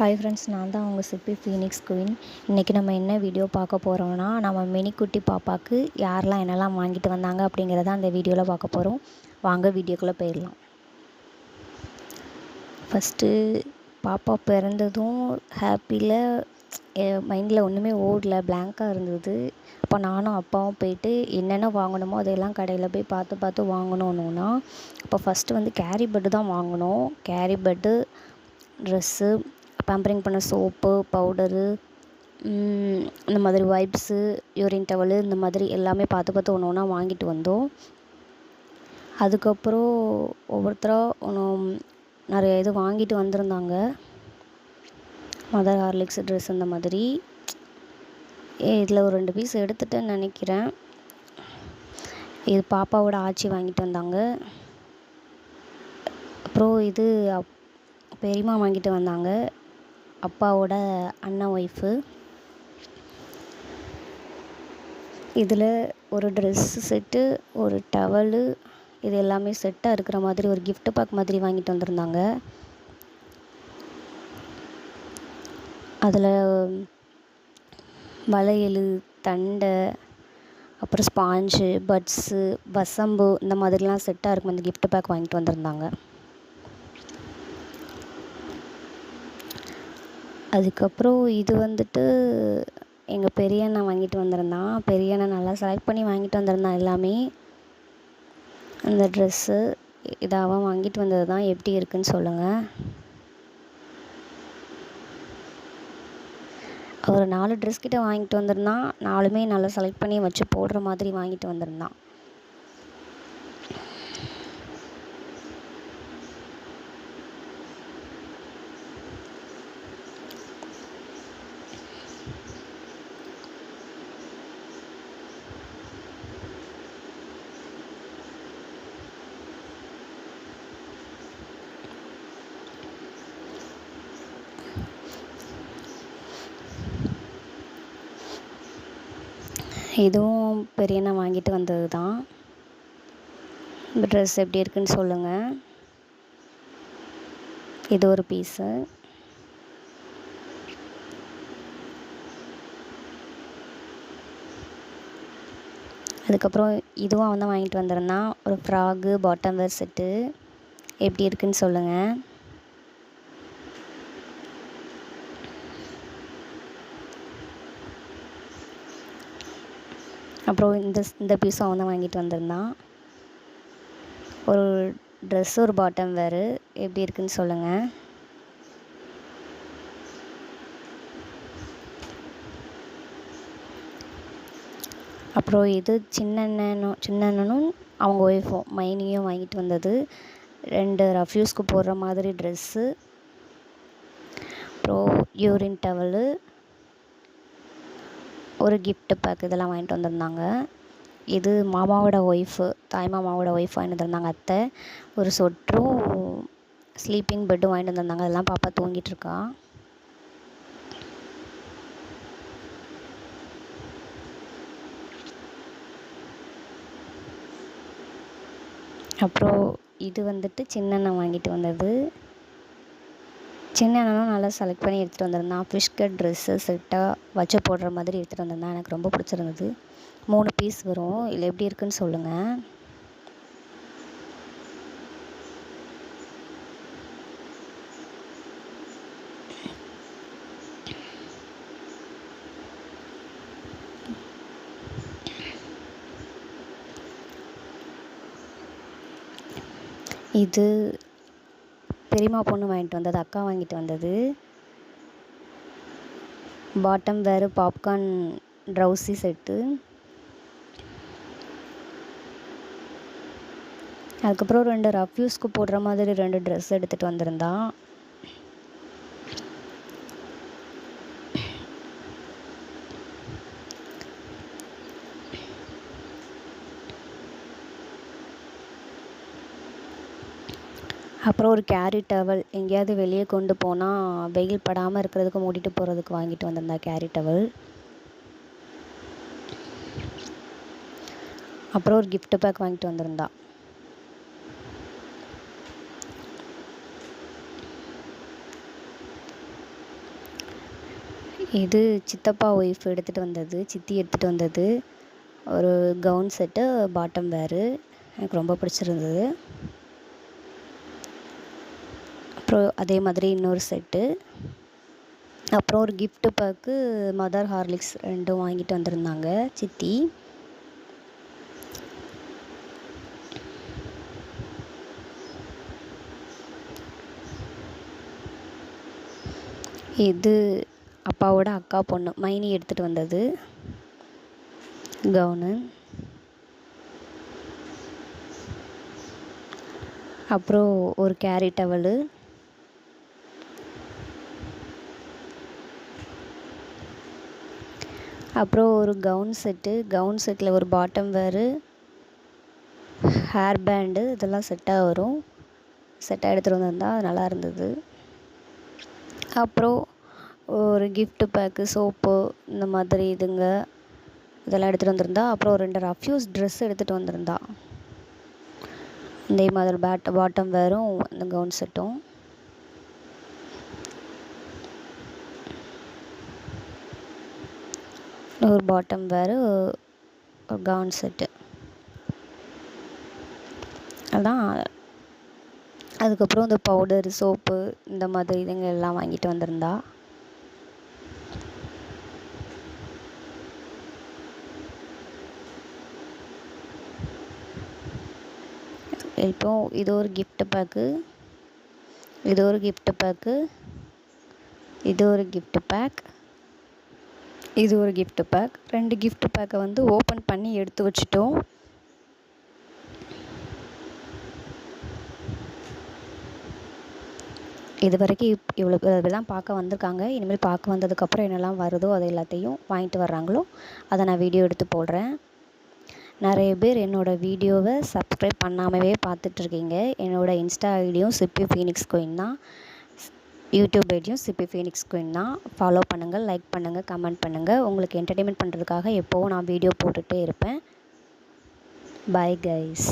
Hi friends நான் தான் உங்கள் சிப்பி ஃபீனிக்ஸ் குயின் இன்றைக்கி நம்ம என்ன வீடியோ பார்க்க போகிறோம்னா நம்ம மினிக்குட்டி பாப்பாவுக்கு யாரெல்லாம் என்னெல்லாம் வாங்கிட்டு வந்தாங்க அப்படிங்கிறத அந்த வீடியோவில் பார்க்க போகிறோம் வாங்க வீடியோக்குள்ளே போயிடலாம். ஃபஸ்ட்டு பாப்பா பிறந்ததும் ஹாப்பியில் மைண்டில் ஒன்றுமே ஓடல பிளாங்காக இருந்தது. அப்போ நானும் அப்பாவும் போயிட்டு என்னென்ன வாங்கணுமோ அதையெல்லாம் கடையில் போய் பார்த்து பார்த்து வாங்கணுன்னா அப்போ ஃபஸ்ட்டு வந்து கேரி பெட்டு தான் வாங்கினோம் கேரி பெட்டு ட்ரெஸ்ஸு பேம்பரிங் பண்ண சோப்பு பவுடரு இந்த மாதிரி வைப்ஸு யூரின் டவலு இந்த மாதிரி எல்லாமே பார்த்து பார்த்து ஒன்று ஒன்றா வாங்கிட்டு வந்தோம். அதுக்கப்புறம் ஒவ்வொருத்தராக ஒன்று நிறைய இது வாங்கிட்டு வந்திருந்தாங்க. மதர் ஹார்லிக்ஸ் ட்ரெஸ் இந்த மாதிரி. இதில் ஒரு ரெண்டு பீஸ் எடுத்துட்டேன்னு நினைக்கிறேன். இது பாப்பாவோட ஆச்சி வாங்கிட்டு வந்தாங்க. அப்புறம் இது அப் பெரியம்மா வாங்கிட்டு வந்தாங்க. அப்பாவோட அண்ணன் ஒய்ஃபு. இதில் ஒரு ட்ரெஸ்ஸு செட்டு ஒரு டவலு இது எல்லாமே செட்டாக இருக்கிற மாதிரி ஒரு கிஃப்ட் பேக் மாதிரி வாங்கிட்டு வந்திருந்தாங்க. அதில் வளையல் தண்டை அப்புறம் ஸ்பாஞ்சு பட்ஸு வசம்பு இந்த மாதிரிலாம் செட்டாக இருக்கும் அந்த கிஃப்ட் பேக் வாங்கிட்டு வந்திருந்தாங்க. அதுக்கப்புறம் இது வந்துட்டு எங்கள் பெரிய அண்ணன் வாங்கிட்டு வந்திருந்தான். பெரிய அண்ணன் நல்லா செலக்ட் பண்ணி வாங்கிட்டு வந்திருந்தான் எல்லாமே. அந்த ட்ரெஸ்ஸு இதை அவன் வாங்கிட்டு வந்தது தான் எப்படி இருக்குன்னு சொல்லுங்கள் ஒரு நாலு ட்ரெஸ் கிட்ட வாங்கிட்டு வந்திருந்தான். நாலுமே நல்லா செலக்ட் பண்ணி வச்சு போடுற மாதிரி வாங்கிட்டு வந்திருந்தான். இதுவும் பெரியண்ணன் வாங்கிட்டு வந்தது தான் இந்த ட்ரெஸ் எப்படி இருக்குன்னு சொல்லுங்கள் இது ஒரு பீஸு அதுக்கப்புறம் இதுவும் அவன் தான் வாங்கிட்டு வந்திருந்தான். ஒரு ஃப்ராகு பாட்டம் வேர் செட்டு எப்படி இருக்குன்னு சொல்லுங்கள் அப்புறம் இந்த இந்த பீஸும் அவன் தான் வாங்கிட்டு வந்திருந்தான் ஒரு ட்ரெஸ் ஒரு பாட்டம் வேறு எப்படி இருக்குன்னு சொல்லுங்கள் அப்புறம் இது சின்ன அண்ணனும் சின்ன அண்ணனும் அவங்க ஒய்ஃபும் மைனியும் வாங்கிட்டு வந்தது. ரெண்டு ரஃப்யூஸ்க்கு போடுற மாதிரி ட்ரெஸ்ஸு அப்புறம் யூரின் டவலு ஒரு கிஃப்ட்டு பேக் இதெல்லாம் வாங்கிட்டு வந்திருந்தாங்க. இது மாமாவோட ஒய்ஃபு தாய் மாமாவோட ஒய்ஃப் வாங்கிட்டு வந்திருந்தாங்க அத்தை. ஒரு சொட்டரும் ஸ்லீப்பிங் பெட்டும் வாங்கிட்டு வந்திருந்தாங்க. அதெல்லாம் பாப்பா தூங்கிட்டு இருக்கா. அப்புறம் இது வந்துட்டு சின்ன அண்ணன் வாங்கிட்டு வந்தது. சின்ன அண்ணனும் நல்லா செலக்ட் பண்ணி எடுத்துகிட்டு வந்திருந்தான். ஃபிஷ் கட் ட்ரெஸ்ஸு செட்டாக வச்சு போடுற மாதிரி எடுத்துகிட்டு வந்திருந்தான். எனக்கு ரொம்ப பிடிச்சிருந்தது. மூணு பீஸ் வரும். இல்லை எப்படி இருக்குன்னு சொல்லுங்கள் இது பெரியம்மா பொண்ணு வாங்கிட்டு வந்தது அக்கா வாங்கிட்டு வந்தது. பாட்டம் வேறு பாப்கார்ன் ட்ரௌசி செட்டு அதுக்கப்புறம் ரெண்டு ரஃப்யூஸ்க்கு போடுற மாதிரி ரெண்டு ட்ரெஸ் எடுத்துகிட்டு வந்திருந்தான். அப்புறம் ஒரு கேரி டவல் எங்கேயாவது வெளியே கொண்டு போனால் வெயில் படாமல் இருக்கிறதுக்கு மூடிட்டு போகிறதுக்கு வாங்கிட்டு வந்திருந்தா கேரி டவல் அப்புறம் ஒரு கிஃப்ட் பேக் வாங்கிட்டு வந்திருந்தா. இது சித்தப்பா ஒய்ஃப் எடுத்துகிட்டு வந்தது சித்தி எடுத்துகிட்டு வந்தது. ஒரு கவுன் செட்டு பாட்டம் வேறு எனக்கு ரொம்ப பிடிச்சிருந்தது. அப்புறம் அதே மாதிரி இன்னொரு செட்டு அப்புறம் ஒரு கிஃப்ட்டு பேக்கு மதர் ஹார்லிக்ஸ் ரெண்டும் வாங்கிட்டு வந்திருந்தாங்க சித்தி. இது அப்பாவோட அக்கா பொண்ணு மைனி எடுத்துகிட்டு வந்தது. கவுனு. அப்புறம் ஒரு கேரி டவலு அப்புறம் ஒரு கவுன் செட்டு கவுன் செட்டில் ஒரு பாட்டம் வேரு ஹேர் பேண்டு இதெல்லாம் செட்டாக வரும். செட்டாக எடுத்துகிட்டு வந்திருந்தா அது நல்லா இருந்தது. அப்புறம் ஒரு கிஃப்ட் பேக்கு சோப்பு இந்த மாதிரி இதுங்க இதெல்லாம் எடுத்துகிட்டு வந்திருந்தா. அப்புறம் ரெண்டு ரஃப்யூஸ் ட்ரெஸ் எடுத்துகிட்டு வந்திருந்தா. இதே மாதிரி பேட் பாட்டம் வேரும் இந்த கவுன் செட்டும் ஒரு பாட்டம் வேறு ஒரு கவுன் செட்டு அதான். அதுக்கப்புறம் இந்த பவுடர் சோப்பு இந்த மாதிரி இதுங்க எல்லாம் வாங்கிட்டு வந்திருந்தா. இப்போ இது ஒரு கிஃப்ட் பேக்கு இது ஒரு கிஃப்ட் பேக்கு இது ஒரு கிஃப்ட் பேக் இது ஒரு கிஃப்ட் பேக் ரெண்டு கிஃப்ட் பேக்கை வந்து ஓப்பன் பண்ணி எடுத்து வச்சிட்டோம். இது வரைக்கும் இப் இவ்வளோ இதெல்லாம் பார்க்க வந்திருக்காங்க. இனிமேல் பார்க்க வந்ததுக்கப்புறம் என்னெல்லாம் வருதோ அது எல்லாத்தையும் வாங்கிட்டு வர்றாங்களோ அதை நான் வீடியோ எடுத்து போடுறேன். நிறைய பேர் என்னோடய வீடியோவை சப்ஸ்கிரைப் பண்ணாமவே பார்த்துட்ருக்கீங்க என்னோடய இன்ஸ்டா ஐடியும் சிப்பி ஃபீனிக்ஸ் கோயின் தான். யூடியூப் ஐடியும் சிபி ஃபீனிக்ஸ் குயின் தான். ஃபாலோ பண்ணுங்கள் லைக் பண்ணுங்கள் கமெண்ட் பண்ணுங்கள். உங்களுக்கு என்டர்டெயின்மெண்ட் பண்ணுறதுக்காக எப்போவும் நான் வீடியோ போட்டுகிட்டே இருப்பேன். Bye guys